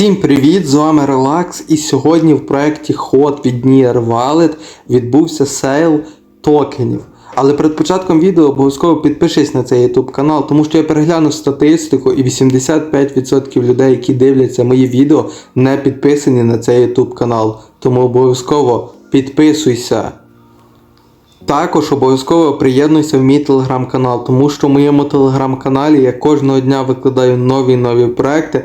Всім привіт! З вами Relax і сьогодні в проєкті Hot від Near Wallet відбувся сейл токенів. Але перед початком відео обов'язково підпишись на цей YouTube канал, тому що я переглянув статистику і 85% людей, які дивляться мої відео, не підписані на цей YouTube канал. Тому обов'язково підписуйся. Також обов'язково приєднуйся в мій телеграм-канал, тому що в моєму телеграм-каналі я кожного дня викладаю нові нові проекти,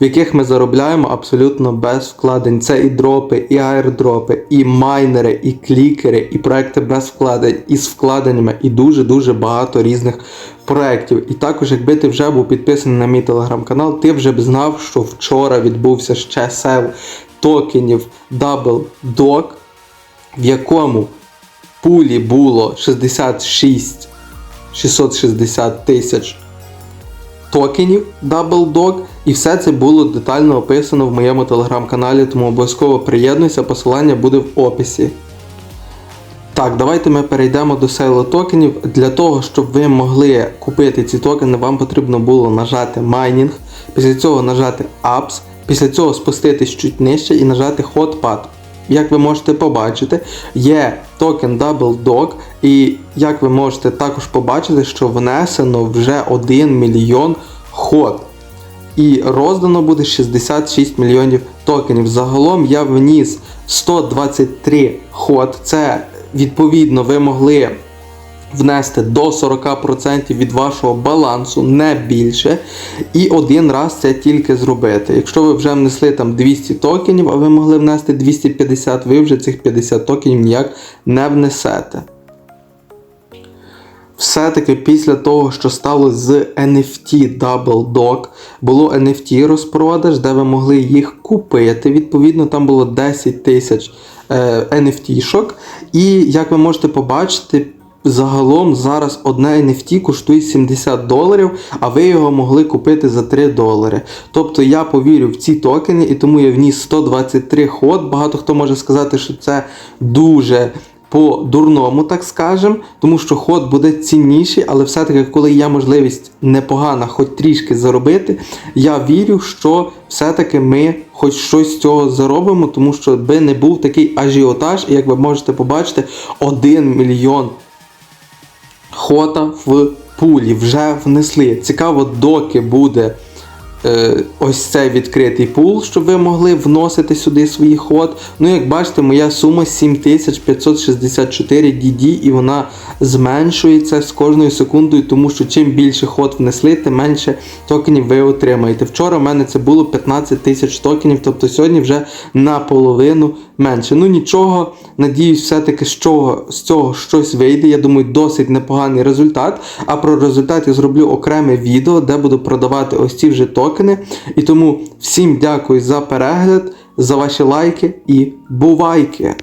в яких ми заробляємо абсолютно без вкладень. Це і дропи, і аірдропи, і майнери, і клікери, і проекти без вкладень, і з вкладеннями, і дуже-дуже багато різних проєктів. І також, якби ти вже був підписаний на мій телеграм-канал, ти вже б знав, що вчора відбувся ще сел токенів Double Dog, в якому пулі було 66 660 тисяч токенів Double Dog, і все це було детально описано в моєму телеграм-каналі, тому обов'язково приєднуйся, посилання буде в описі. Так, давайте ми перейдемо до сейлу токенів. Для того, щоб ви могли купити ці токени, вам потрібно було нажати майнінг, після цього нажати Apps, після цього спуститись чуть нижче і нажати Hotpad. Як ви можете побачити, є токен DoubleDog, і як ви можете також побачити, що внесено вже 1 мільйон ход. І роздано буде 66 мільйонів токенів. Загалом я вніс 123 ход. Це відповідно ви могли внести до 40% від вашого балансу, не більше. І один раз це тільки зробити. Якщо ви вже внесли там 200 токенів, а ви могли внести 250, ви вже цих 50 токенів ніяк не внесете. Все-таки після того, що стало з NFT Double Dog, було NFT розпродаж, де ви могли їх купити. Відповідно, там було 10 тисяч е, NFT-шок. І як ви можете побачити, загалом зараз одне NFT коштує 70 доларів, а ви його могли купити за 3 долари. Тобто я повірю в ці токени, і тому я вніс 123 ход. Багато хто може сказати, що це дуже по-дурному, так скажем, тому що ход буде цінніший, але все-таки, коли є можливість непогана, хоч трішки заробити, я вірю, що все-таки ми хоч щось з цього заробимо, тому що би не був такий ажіотаж, і як ви можете побачити, 1 мільйон хота в пулі вже внесли. Цікаво, доки буде ось цей відкритий пул, щоб ви могли вносити сюди свій ход. Ну, як бачите, моя сума 7564 DD і вона зменшується з кожною секундою, тому що чим більше ход внесли, тим менше токенів ви отримаєте. Вчора в мене це було 15 тисяч токенів, тобто сьогодні вже наполовину менше. Ну нічого, надіюсь, все-таки з з цього щось вийде. Я думаю, досить непоганий результат. А про результат я зроблю окреме відео, де буду продавати ось ці вже токени. І тому всім дякую за перегляд, за ваші лайки і бувайки!